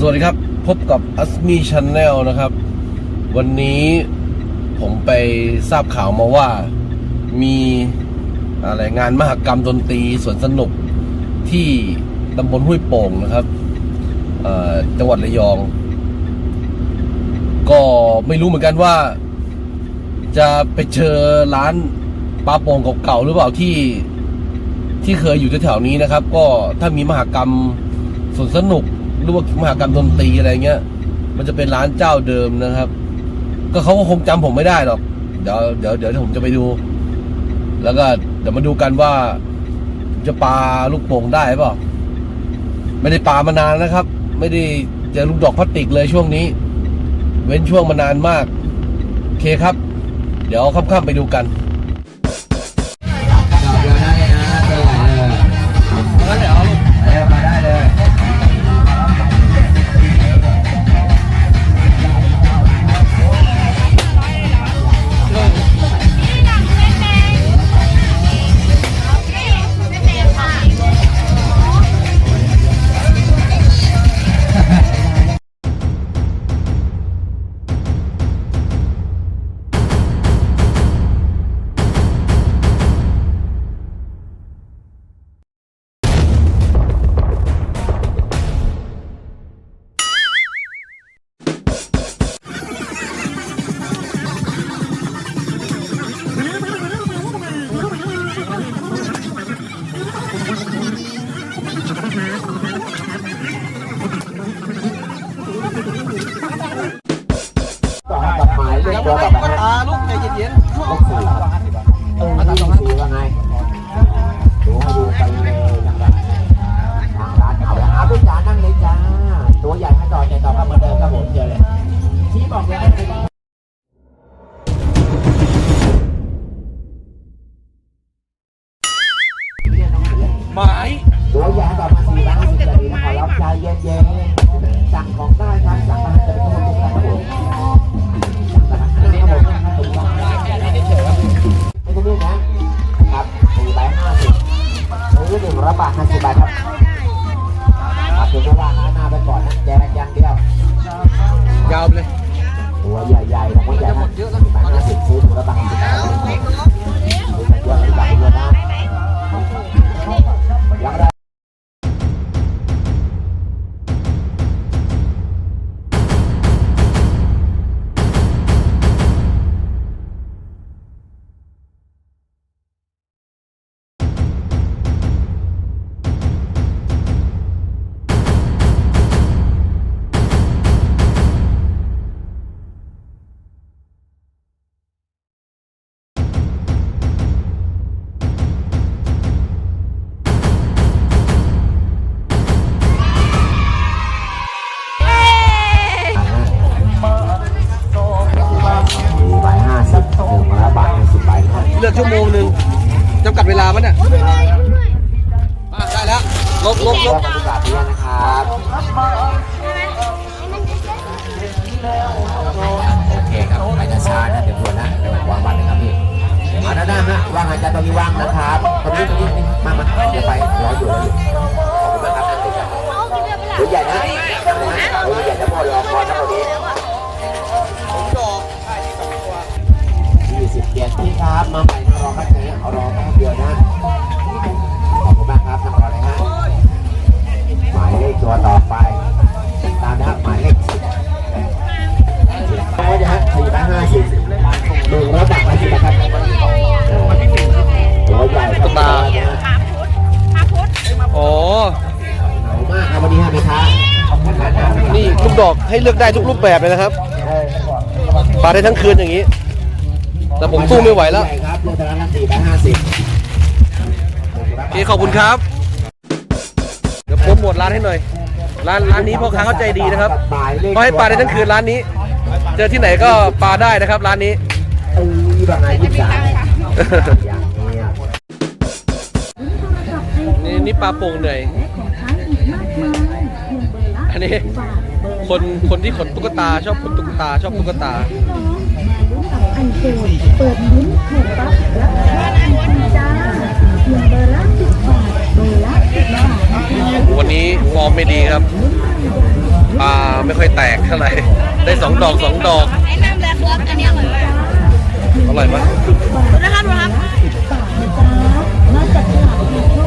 สวัสดีครับ พบกับ a s m i Channel นะครับ วันนี้ผมไปทราบข่าวมาว่ามีอะไรงานมหกรรมดนตรีสวนสนุกที่ตำบลห้วยโป่งนะครับจังหวัดระยอง ก็ไม่รู้เหมือนกันว่า จะไปเจอร้านปลาโป่งเก่าๆหรือเปล่าที่ที่เคยอยู่แถวๆนี้นะครับ ก็ถ้ามีมหกรรมสวนสนุก หรือว่ามหากรรมดนตรีอะไรเงี้ย มันจะเป็นร้านเจ้าเดิมนะครับ ก็เขาก็คงจำผมไม่ได้หรอก เดี๋ยวเดี๋ยวเดี๋ยวผมจะไปดู แล้วก็เดี๋ยวมาดูกันว่า จะปาลูกโป่งได้เปล่าไม่ได้ปามานานนะครับ ไม่ได้เจอลูกดอกพลาสติกเลยช่วงนี้ เว้นช่วงมานานมาก โอเคครับ เดี๋ยวค่ำๆไปดูกัน ๆหมายตัวใหญ่ต่อมาสี่ร้านสิบนาทีนะขอรับใจเย็นๆสั่งของได้ครับสั่งอาหารจะเป็มครับผม จำกัดเวลาปะเนี่ยอะได้แล้ว ลบลบลบ บากาศด้วยนะครับโอเคครับไปช้าๆนะเดี๋ยวทวนนะเดี๋ยววางบัตรนะครับพี่มาด้านหน้านะวางหายใจตอนนี้วางนะครับตอนนี้ตอนนี้มามา พี่ครับมาใหม่นะรอแป๊บนึงเอารอแป๊บเดียวนะขอบคุณมากครับนั่งรอเลยฮะหมายเลขตัวต่อไปตามนะครับหมายเลขสิบร้อยนะฮะสี่ร้อยห้าสิบหนึ่งร้อยบาทห้าสิบนะครับตัวใหญ่ครับตานะฮะอ๋อหนาวมากครับวันนี้ฮะพี่ค้านี่ลูกดอกให้เลือกได้ทุกรูปแบบเลยนะครับปาได้ทั้งคืนอย่างนี้ แต่ผมสู้ไม่ไหวแล้วใญ่ครับเลือกตารางละสี่ร้อยห้าสิบโอเคขอบคุณครับ เดี๋ยวโปรโมทร้านให้หน่อย ร้านร้านนี้พ่อค้าเข้าใจดีนะครับเขาให้ปลาได้ทั้งคืนร้านนี้ เจอที่ไหนก็ปลาได้นะครับ ร้านนี้เอ้ยแบบไหนยี่สิบสามอย่างนี้อะนี่นี่ปลาโป่งเหนื่อย อันนี้ คนคนที่ขนตุ๊กตาชอบขนตุ๊กตาชอบตุ๊กตา ไอโฟนเปิดลุ้นถูกปั๊บรับแค่อันทีจ้าเพียงเบอร์ละสิบบาทเบอร์ละสิบบาทวันนี้ฟอร์มไม่ดีครับปลาไม่ค่อยแตกเท่าไหร่ ได้สองดอกสองดอกไอ้น้ำแรกครับอันนี้อร่อยไหมอร่อยปะดูนะครับดูนะครับสิบบาทนะจ๊ะนอกจากฉลากมีโ